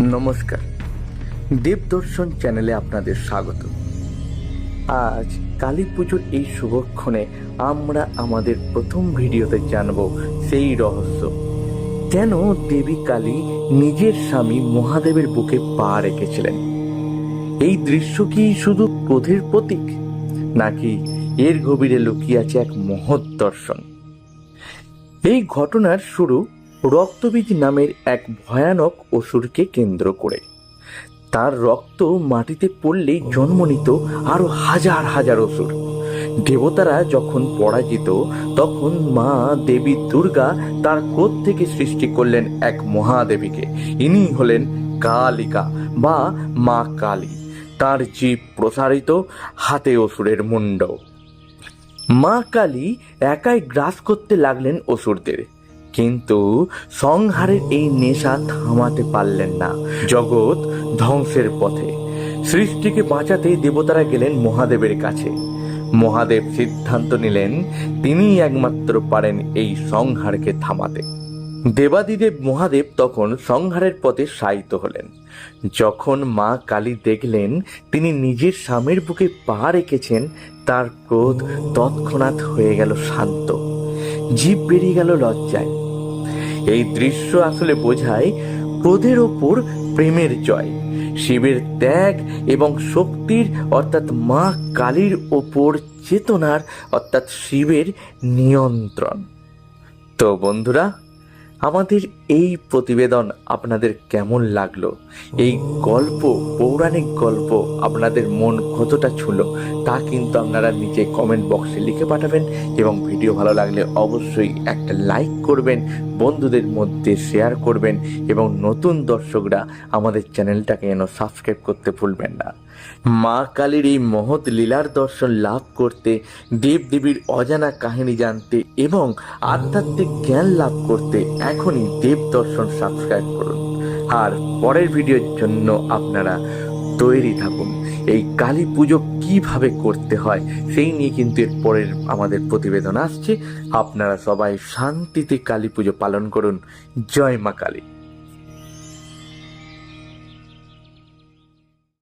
নমস্কার। দেবদর্শন চ্যানেলে আপনাদের স্বাগত। আজ কালী পুজোর এই শুভক্ষণে আমরা আমাদের প্রথম ভিডিওতে জানব সেই রহস্য। কেন দেবী কালী নিজের স্বামী মহাদেবের বুকে পা রেখেছিলেন? এই দৃশ্য কি শুধু ক্রোধের প্রতীক, নাকি এর গভীরে লুকিয়ে আছে এক মহৎ দর্শন? এই ঘটনার শুরু রক্তবীজ নামের এক ভয়ানক অসুরকে কেন্দ্র করে। তার রক্ত মাটিতে পড়লেই জন্ম নিত আরও হাজার হাজার অসুর। দেবতারা যখন পরাজিত, তখন মা দেবী দুর্গা তার ক্রোধ থেকে সৃষ্টি করলেন এক মহাদেবীকে। ইনি হলেন কালিকা বা মা কালী। তার জীব প্রসারিত, হাতে অসুরের মুন্ড। মা কালী একাই গ্রাস করতে লাগলেন অসুরদের। কিন্তু সংহারের এই নেশা থামাতে পারলেন না। জগৎ ধ্বংসের পথে। সৃষ্টিকে বাঁচাতে দেবতারা গেলেন মহাদেবের কাছে। মহাদেব সিদ্ধান্ত নিলেন, তিনিই একমাত্র পারেন এই সংহারকে থামাতে। দেবাদিদেব মহাদেব তখন সংহারের পথে শায়িত হলেন। যখন মা কালী দেখলেন, তিনি নিজের স্বামীর বুকে পা রেখেছেন, তার ক্রোধ তৎক্ষণাৎ হয়ে গেল শান্ত। জীব বেরিয়ে গেল লজ্জায়। এই দৃশ্য আসলে বোঝায় ক্রোধের ওপর প্রেমের জয়, শিবের ত্যাগ এবং শক্তির, অর্থাৎ মা কালীর ওপর চেতনার, অর্থাৎ শিবের নিয়ন্ত্রণ। তো বন্ধুরা, আমাদের এই প্রতিবেদন আপনাদের কেমন লাগল? এই গল্প, পৌরাণিক গল্প আপনাদের মন কতটা ছুলো? তা কিন্তু আপনারা নিচে কমেন্ট বক্সে লিখে পাঠাবেন এবং ভিডিও ভালো লাগলে অবশ্যই একটা লাইক করবেন, বন্ধুদের মধ্যে শেয়ার করবেন এবং নতুন দর্শকরা আমাদের চ্যানেলটাকে যেন সাবস্ক্রাইব করতে ভুলবেন না। মা কালীর এই মহৎ লীলার দর্শন লাভ করতে দেব দেবীর অজানা কাহিনী জানতে এবং আধ্যাত্মিক জ্ঞান লাভ করতে এখনই দেব দর্শন সাবস্ক্রাইব করুন। আর পরের ভিডিওর জন্য আপনারা তৈরি থাকুন। এই কালী পুজো কীভাবে করতে হয়, সেই নিয়ে কিন্তু এর পরের আমাদের প্রতিবেদন আসছে। আপনারা সবাই শান্তিতে কালী পুজো পালন করুন। জয় মা কালী।